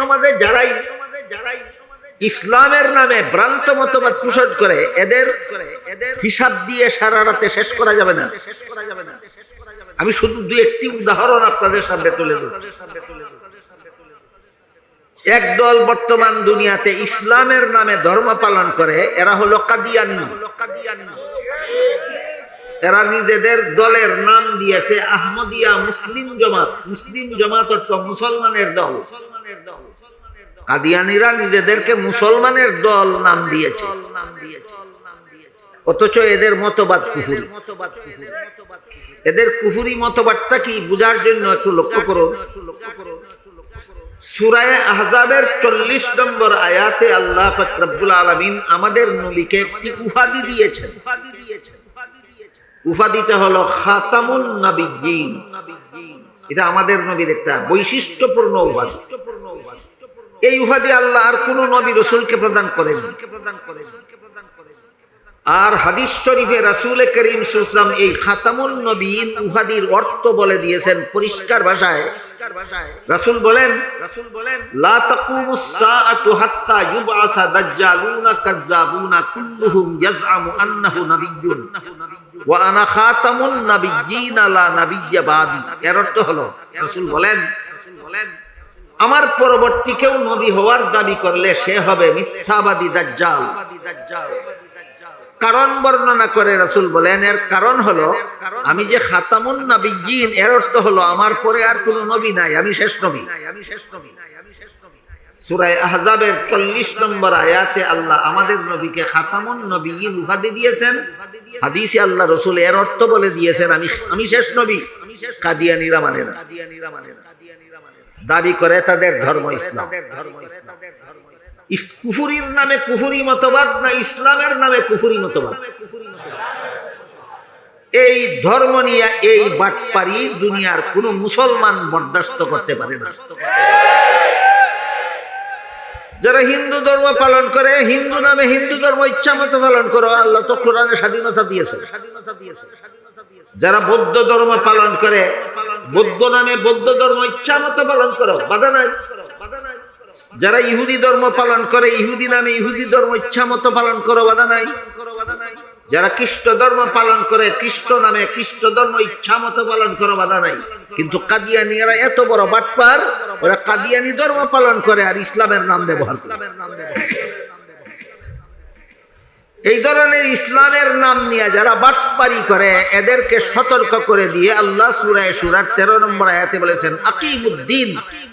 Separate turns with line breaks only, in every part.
সমাজে যারাই যারাই ইসলামের নামে ভ্রান্ত মতবাদ পোষণ করে, এদের হিসাব দিয়ে সারা রাতে শেষ করা যাবে না। আমি শুধু দু একটি উদাহরণ আপনাদের সামনে তুলে দেব একদল বর্তমান দুনিয়াতে ইসলামের নামে ধর্ম পালন করে, এরা হলো কাদিয়ানি। এরা নিজেদের দলের নাম দিয়েছে আহমদিয়া মুসলিম জমাত। মুসলিম জমাত অর্থ মুসলমানের দল মুসলমানের দল। কাদিয়ানিরা নিজেদেরকে মুসলমানের দল নাম দিয়েছে। অথচ এদের মতবাদ কুফুরি। এদের কুফুরি মতবাদটা কি বুঝার জন্য একটু লক্ষ্য করুন। সুরায় আহজাবের চল্লিশ নম্বর আয়াতে আল্লাহ ফকরাবুল আলমিন আমাদের নবীকে একটি উপাধি দিয়েছেন। উপাধিটা হলো খাতামুন নাবিজ্জিন এটা আমাদের নবীর একটা বৈশিষ্ট্যপূর্ণ উপাধি। এই উপাধি আল্লাহ আর কোন নবী রসুলকে প্রদান করেন আর হাদিস শরীফে রাসুল করিম সুসলাম এই খাতামুন নবীন উহাদির অর্থ বলে দিয়েছেন পরিষ্কার ভাষায়। রাসুল বলেন রাসুল বলেন লা বাদি। এর অর্থ হলো রাসূল বলেন রাসূল বলেন আমার পরবর্তী কেউ নবী হওয়ার দাবি করলে সে হবে মিথ্যাবাদী দাজ্জাল। কারণ বর্ণনা করে রাসূল বলেন, এর কারণ হলো, আমি যে খাতামুন নাবিয়্যিন, এর অর্থ হলো আমার পরে আর কোনো নবী নাই, আমি শেষ নবী। আমি শেষ নবী সুরায় আহজাবের চল্লিশ নম্বর আয়াতে আল্লাহ আমাদের নবীকে খাতামুন নবীন উপাধি দিয়েছেন। হাদিসে আল্লাহ রসুল এর অর্থ বলে দিয়েছেন, আমি আমি শেষ নবী। কাদিয়ানিরা মানে না। দাবি করে তাদের ধর্ম ইসলাম। কুফুরির নামে কুফুরি মতবাদ না ইসলামের নামে কুফুরি মতবাদ? এই ধর্ম নিয়ে এই বাটপারি দুনিয়ার কোন মুসলমান বরদাস্ত করতে পারে না। যারা হিন্দু ধর্ম পালন করে হিন্দু নামে হিন্দু ধর্ম ইচ্ছা মতো পালন করো আল্লাহ তো কোরআনে স্বাধীনতা দিয়েছে। স্বাধীনতা দিয়েছে। যারা বৌদ্ধ ধর্ম পালন করে, বৌদ্ধ নামে বৌদ্ধ ধর্ম ইচ্ছা মতো পালন করো, বাধা নাই। যারা ইহুদি ধর্ম পালন করে, ইহুদি নামে ইহুদি ধর্ম ইচ্ছা মতো পালন করো, বাধা নাই। যারা খ্রিস্ট ধর্ম পালন করে, খ্রিস্ট নামে খ্রিস্ট ধর্ম ইচ্ছা মতো পালন করো, বাধা নাই। কিন্তু কাদিয়ানি এরা এত বড় বাটপার, ওরা কাদিয়ানি ধর্ম পালন করে আর ইসলামের নাম ব্যবহার করে। এই ধরনের ইসলামের নাম নিয়ে যারা বাটপারি করে, এদেরকে সতর্ক করে দিয়ে আল্লাহ সুরায় সুরার তেরো নম্বর আয়াতে বলেছেন, আকিমুদ্দিন,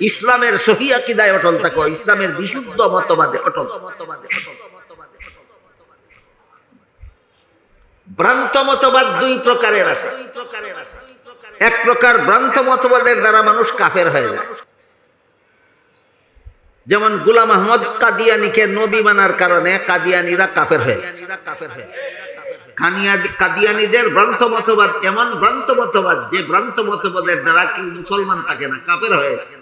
ইসলামের সহি আকিদায় অটল থাকো, ইসলামের বিশুদ্ধ মতবাদে অটল ভ্রান্ত মতবাদ দুই প্রকারের আছে। এক প্রকার ভ্রান্ত মতবাদের দ্বারা মানুষ কাফের হয়ে যায়। যেমন গুলাম আহমদ কাদিয়ানিকে নবী মানার কারণে কাদিয়ানিরা কাফের হয়ে। কানিয়া- কাদিয়ানিদের ভ্রান্ত মতবাদ, এমন ভ্রান্ত মতবাদ যে ভ্রান্ত মতবাদের দ্বারা কেউ মুসলমান থাকে না, কাফের হয়ে।